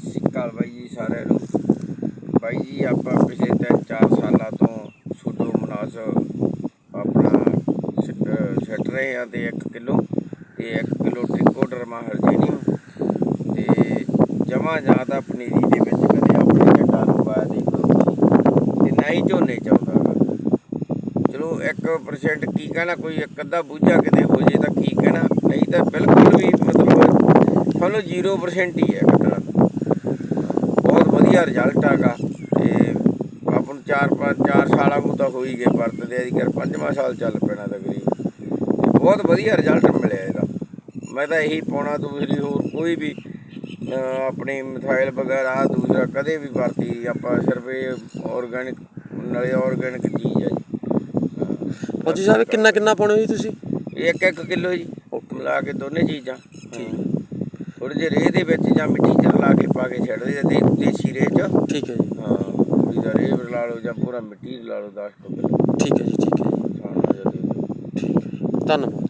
ਸਤਿ ਸ਼੍ਰੀ ਅਕਾਲ ਬਾਈ ਜੀ ਸਾਰਿਆਂ ਨੂੰ। ਬਾਈ ਜੀ, ਆਪਾਂ ਪਿਛਲੇ ਤਿੰਨ ਚਾਰ ਸਾਲਾਂ ਤੋਂ ਸੁਡੋ ਮਨਾਸ ਆਪਣਾ ਸਿੱਟ- ਰਹੇ ਆ ਤੇ 1 ਕਿਲੋ। ਤੇ 1 ਕਿਲੋ ਟ੍ਰਿਕੋਡਰਮਾ ਹਰਜੇਨੀਅਮ ਤੇ ਜਮਾ ਤਾਂ ਪਨੀਰੀ ਦੇ ਵਿੱਚ ਕਦੇ ਆਪਣੇ ਜੱਟਾਂ ਨੂੰ ਪਾਇਆ ਦੇਖੋ ਤੇ ਨਾ ਹੀ ਝੋਨੇ ਚਾਹੁੰਦਾ ਚਲੋ 1% ਕੀ ਕਹਿਣਾ, ਕੋਈ ਇੱਕ ਅੱਧਾ ਬੂਝਾ ਕਿਤੇ ਹੋ ਜੇ ਤਾਂ ਕੀ ਕਹਿਣਾ। ਨਹੀਂ ਤਾਂ ਬਿਲਕੁਲ ਵੀ ਮਤਲਬ ਤੁਹਾਨੂੰ 0% ਹੀ ਹੈ। ਵਧੀਆ ਰਿਜ਼ਲਟ ਆਗਾ। ਤੇ ਆਪਾਂ ਨੂੰ 4 5 4 ਸਾਲਾਂ ਨੂੰ ਤਾਂ ਹੋ ਹੀ ਗਏ ਵਰਤਦੇ ਆ ਕਰ ਪੰਜਵਾਂ ਸਾਲ ਚੱਲ ਪੈਣਾ ਤਕਰੀਬਨ। ਤੇ ਬਹੁਤ ਵਧੀਆ ਰਿਜ਼ਲਟ ਮਿਲਿਆ ਇਹਦਾ। ਮੈਂ ਤਾਂ ਇਹੀ ਪਾਉਣਾ ਦੂਸਰੀ ਹੋਰ ਕੋਈ ਵੀ ਆਪਣੀ ਮਿਥਾਈਲ ਵਗੈਰਾ ਦੂਸਰਾ ਕਦੇ ਵੀ ਵਰਤੀ। ਆਪਾਂ ਸਿਰਫ ਇਹ ਆਰਗੈਨਿਕ ਨਾਲੇ ਆਰਗੈਨਿਕ ਚੀਜ਼ ਹੈ ਜੀ। ਫੌਜੀ ਸਾਹਿਬ ਕਿੰਨਾ ਕਿੰਨਾ ਪਾਉਣੇ ਜੀ ਤੁਸੀਂ? ਇੱਕ ਇੱਕ ਕਿਲੋ ਜੀ। ਮਿਲਾ ਕੇ ਦੋਨੇ ਚੀਜ਼ਾਂ। ਥੋੜੇ ਜਿਹੇ ਰੇਹ ਦੇ ਵਿੱਚ ਜਾਂ ਮਿੱਟੀ ਚ ਰਲਾ ਕੇ ਪਾ ਕੇ ਛੱਡ ਦੇ ਦੇ ਦੇਸੀ ਰੇਹ ਚ। ਠੀਕ ਹੈ ਜੀ। ਹਾਂ ਥੋੜੀ ਦਾ ਰੇਹ ਰਲਾ ਲਓ ਜਾਂ ਪੂਰਾ ਮਿੱਟੀ ਰਲਾ ਲਓ 10 ਕਿਲੋ ਠੀਕ ਹੈ ਜੀ ਠੀਕ ਹੈ ਜੀ। ਠੀਕ ਹੈ ਜੀ। ਧੰਨਵਾਦ।